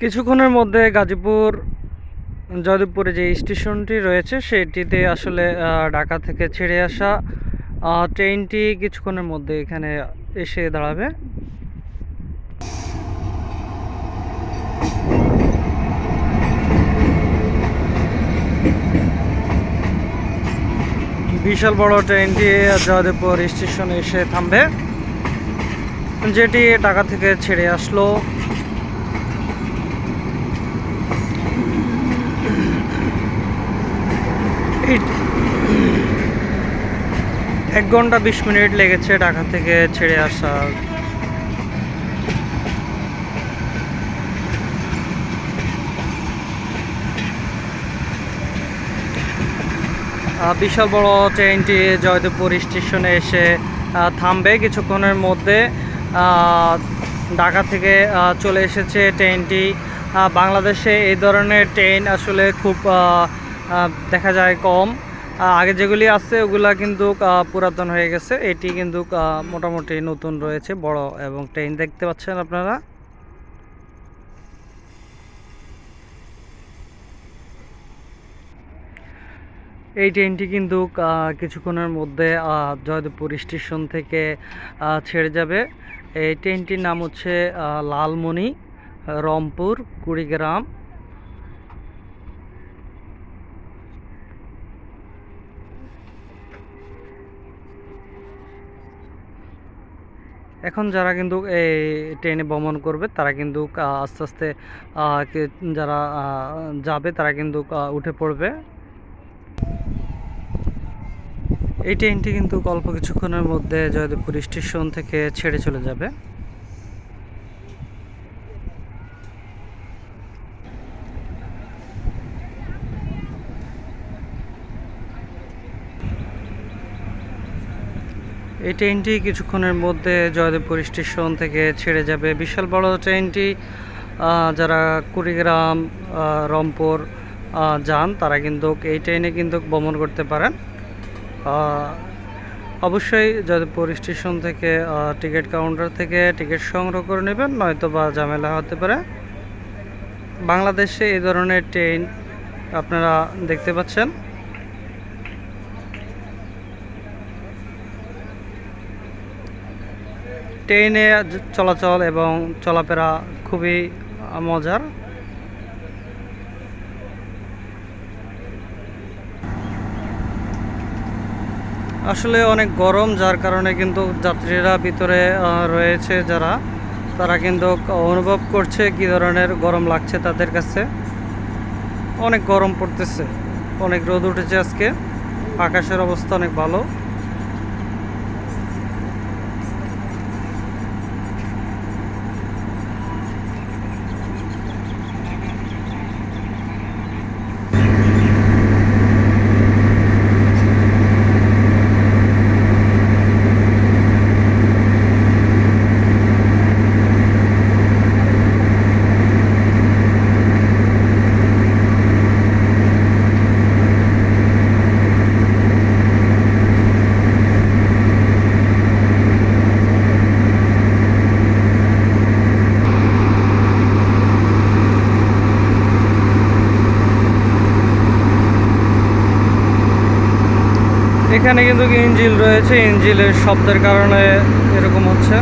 কিছুক্ষণের মধ্যে গাজীপুর, জয়দেবপুরে যে স্টেশনটি রয়েছে, সেটিতে আসলে ঢাকা থেকে ছেড়ে আসা ট্রেনটি কিছুক্ষণের মধ্যে এখানে এসে দাঁড়াবে। বিশাল বড় ট্রেনটি জয়দেবপুর স্টেশনে এসে থামবে। যেটি ঢাকা থেকে ছেড়ে আসলো। এক ঘণ্টা বিশ মিনিট লেগেছে ঢাকা থেকে ছেড়ে আসা। বিশাল বড় ট্রেনটি জয়দেবপুর স্টেশনে এসে থামবে। কিছুক্ষণের মধ্যে ঢাকা থেকে চলে এসেছে ট্রেনটি। বাংলাদেশে এই ধরনের ট্রেন আসলে খুব দেখা যায় কম। আগে যেগুলি আছে, ওগুলা কিন্তু পুরাতন হয়ে গেছে। এটি কিন্তু মোটামুটি নতুন রয়েছে, বড় এবং ট্রেন দেখতে পাচ্ছেন আপনারা। এই ট্রেনটি কিন্তু কিছুক্ষণের মধ্যে জয়দেবপুর স্টেশন থেকে ছেড়ে যাবে। এই ট্রেনটির নাম হচ্ছে লালমণি রংপুর, কুড়িগ্রাম। এখন যারা কিন্তু এই ট্রেনে ভ্রমণ করবে, তারা কিন্তু আস্তে আস্তে যারা যাবে তারা কিন্তু উঠে পড়বে। এই ট্রেনটি কিন্তু অল্প কিছুক্ষণের মধ্যে জয়দেবপুর স্টেশন থেকে ছেড়ে চলে যাবে। এই ট্রেনটি কিছুক্ষণের মধ্যে জয়দেবপুর স্টেশন থেকে ছেড়ে যাবে। বিশাল বড় ট্রেনটি যারা কুড়িগ্রাম রংপুর যান, তারা কিন্তু এই ট্রেনে কিন্তু ভ্রমণ করতে পারেন। অবশ্যই জয়দেবপুর স্টেশন থেকে টিকিট কাউন্টার থেকে টিকিট সংগ্রহ করে নেবেন নয়তো বা ঝামেলা হতে পারে। বাংলাদেশে এই ধরনের ট্রেন আপনারা দেখতে পাচ্ছেন। ট্রেনে চলাচল এবং চলাফেরা খুবই মজার। আসলে অনেক গরম, যার কারণে কিন্তু যাত্রীরা ভিতরে রয়েছে যারা। তারা কিন্তু অনুভব করছে কি ধরনের গরম লাগছে তাদের কাছে। অনেক গরম পড়তেছে, অনেক রোদ উঠেছে আজকে। আকাশের অবস্থা অনেক ভালো। এখানে কিন্তু ইঞ্জিল রয়েছে? ইঞ্জিলের শব্দের কারণে এরকম হচ্ছে।